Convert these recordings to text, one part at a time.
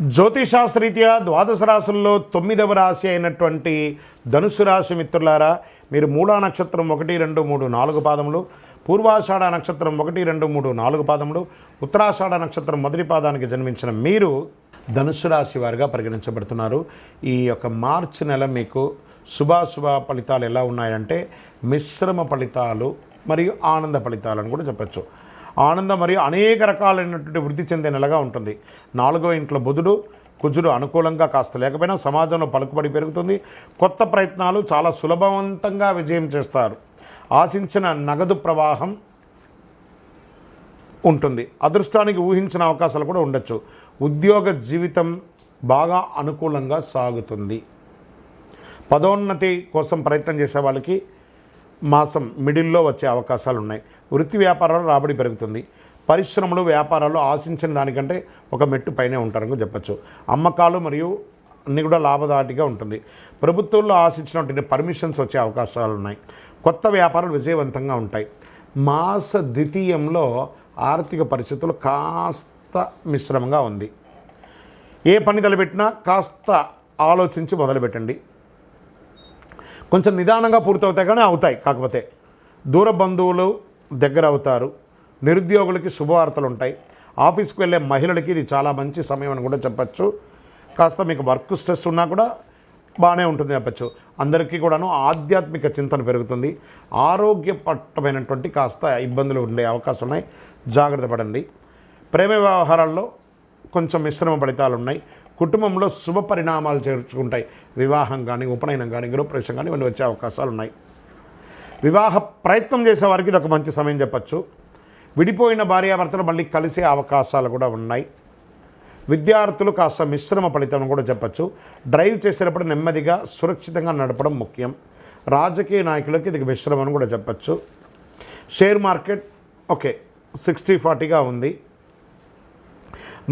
జ్యోతిషాస్త్రీత్యా ద్వాదశ రాశుల్లో తొమ్మిదవ రాశి అయినటువంటి ధనుసు రాశి మిత్రులారా మీరు మూడా నక్షత్రం ఒకటి రెండు మూడు నాలుగు పాదములు పూర్వాషాఢ నక్షత్రం ఒకటి రెండు మూడు నాలుగు పాదములు ఉత్తరాషాఢ నక్షత్రం మొదటి పాదానికి జన్మించిన మీరు ధనుసు రాశి వారిగా పరిగణించబడుతున్నారు. ఈ యొక్క మార్చి నెల మీకు శుభాశుభ ఫలితాలు ఎలా ఉన్నాయంటే మిశ్రమ ఫలితాలు మరియు ఆనంద ఫలితాలను కూడా చెప్పచ్చు. ఆనందం మరియు అనేక రకాలైనటువంటి వృద్ధి చెందే నెలగా ఉంటుంది. నాలుగో ఇంట్లో బుధుడు కుజుడు అనుకూలంగా కాస్త లేకపోయినా సమాజంలో పలుకుబడి పెరుగుతుంది. కొత్త ప్రయత్నాలు చాలా సులభవంతంగా విజయం చేస్తారు. ఆశించిన నగదు ప్రవాహం ఉంటుంది. అదృష్టానికి ఊహించిన అవకాశాలు కూడా ఉండొచ్చు. ఉద్యోగ జీవితం బాగా అనుకూలంగా సాగుతుంది. పదోన్నతి కోసం ప్రయత్నం చేసే వాళ్ళకి మాసం మిడిల్లో వచ్చే అవకాశాలు ఉన్నాయి వృత్తి వ్యాపారాలు రాబడి పెరుగుతుంది. పరిశ్రమలు వ్యాపారాలు ఆశించిన దానికంటే ఒక మెట్టు పైనే ఉంటారని చెప్పచ్చు. అమ్మకాలు మరియు అన్నీ కూడా లాభదాటిగా ఉంటుంది. ప్రభుత్వంలో ఆశించినటువంటి పర్మిషన్స్ వచ్చే అవకాశాలు ఉన్నాయి కొత్త వ్యాపారాలు విజయవంతంగా ఉంటాయి. మాస ద్వితీయంలో ఆర్థిక పరిస్థితులు కాస్త మిశ్రమంగా ఉంది. ఏ పని తలపెట్టినా కాస్త ఆలోచించి మొదలుపెట్టండి. కొంచెం నిదానంగా పూర్తవుతాయి కానీ అవుతాయి. కాకపోతే దూర బంధువులు దగ్గర అవుతారు. నిరుద్యోగులకి శుభవార్తలు ఉంటాయి. ఆఫీస్కి వెళ్ళే మహిళలకి ఇది చాలా మంచి సమయం అని కూడా చెప్పచ్చు. కాస్త మీకు వర్క్ స్ట్రెస్ ఉన్నా కూడా బాగానే ఉంటుంది చెప్పచ్చు. అందరికీ కూడాను ఆధ్యాత్మిక చింతన పెరుగుతుంది. ఆరోగ్యపట్టమైనటువంటి కాస్త ఇబ్బందులు ఉండే అవకాశం ఉన్నాయి జాగ్రత్త పడండి. ప్రేమ వ్యవహారాల్లో కొంచెం మిశ్రమ ఫలితాలు ఉన్నాయి కుటుంబంలో శుభ పరిణామాలు చేర్చుకుంటాయి. వివాహం కానీ ఉపనయనం కానీ గృహప్రవేశం కానీ ఇవన్నీ వచ్చే అవకాశాలు ఉన్నాయి వివాహ ప్రయత్నం చేసే వారికి ఇది ఒక మంచి సమయం చెప్పచ్చు. విడిపోయిన భార్యాభర్తలు మళ్ళీ కలిసే అవకాశాలు కూడా ఉన్నాయి. విద్యార్థులు కాస్త మిశ్రమ ఫలితం కూడా చెప్పచ్చు. డ్రైవ్ చేసేటప్పుడు నెమ్మదిగా సురక్షితంగా నడపడం ముఖ్యం. రాజకీయ నాయకులకి ఇది మిశ్రమం అని కూడా చెప్పచ్చు. షేర్ మార్కెట్ ఓకే సిక్స్టీ ఫార్టీగా ఉంది.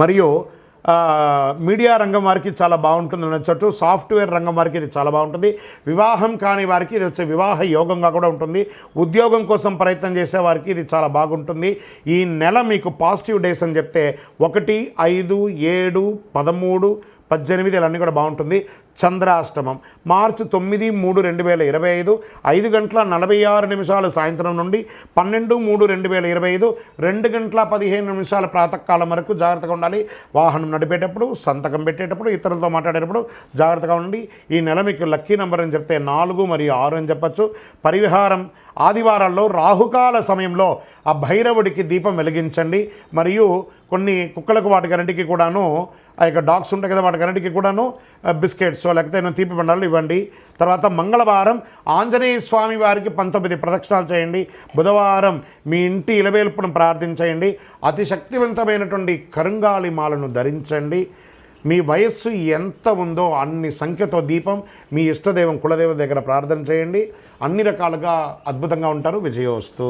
మరియు మీడియా రంగం వారికి చాలా బాగుంటుంది అనొచ్చు సాఫ్ట్వేర్ రంగం వారికి ఇది చాలా బాగుంటుంది. వివాహం కాని వారికి ఇది వచ్చే వివాహ యోగంగా కూడా ఉంటుంది. ఉద్యోగం కోసం ప్రయత్నం చేసే వారికి ఇది చాలా బాగుంటుంది. ఈ నెల మీకు పాజిటివ్ డేస్ అని చెప్తే ఒకటి ఐదు ఏడు పదమూడు పద్దెనిమిది ఇలా కూడా బాగుంటుంది. చంద్రాష్టమం. మార్చి తొమ్మిది మూడు రెండు వేల ఇరవై ఐదు. ఐదు గంటల నలభై ఆరు నిమిషాలు సాయంత్రం నుండి పన్నెండు మూడు రెండు వేల ఇరవై ఐదు. రెండు గంటల పదిహేను నిమిషాల ప్రాతకాలం వరకు జాగ్రత్తగా ఉండాలి. వాహనం నడిపేటప్పుడు సంతకం పెట్టేటప్పుడు ఇతరులతో మాట్లాడేటప్పుడు జాగ్రత్తగా ఉండి ఈ నెల మీకు లక్కీ నెంబర్ అని చెప్తే నాలుగు మరియు ఆరు అని చెప్పచ్చు. పరిహారం. ఆదివారాల్లో రాహుకాల సమయంలో ఆ భైరవుడికి దీపం వెలిగించండి. మరియు కొన్ని కుక్కలకు వాటికన్నిటికీ కూడాను ఆ యొక్క డాగ్స్ ఉంటాయి కదా వాటికన్నిటికీ కూడాను బిస్కెట్స్ లేకపోతే ఏమైనా తీపి బండాలు ఇవ్వండి. తర్వాత మంగళవారం ఆంజనేయ స్వామి వారికి పంతొమ్మిది ప్రదక్షిణాలు చేయండి. బుధవారం మీ ఇంటి ఇలవేల్పును ప్రార్థించేయండి. అతి శక్తివంతమైనటువంటి కరుంగాలి మాలను ధరించండి. మీ వయస్సు ఎంత ఉందో అన్ని సంఖ్యతో దీపం మీ ఇష్టదైవం కులదేవం దగ్గర ప్రార్థన చేయండి. అన్ని రకాలుగా అద్భుతంగా ఉంటారు. విజయోస్తు.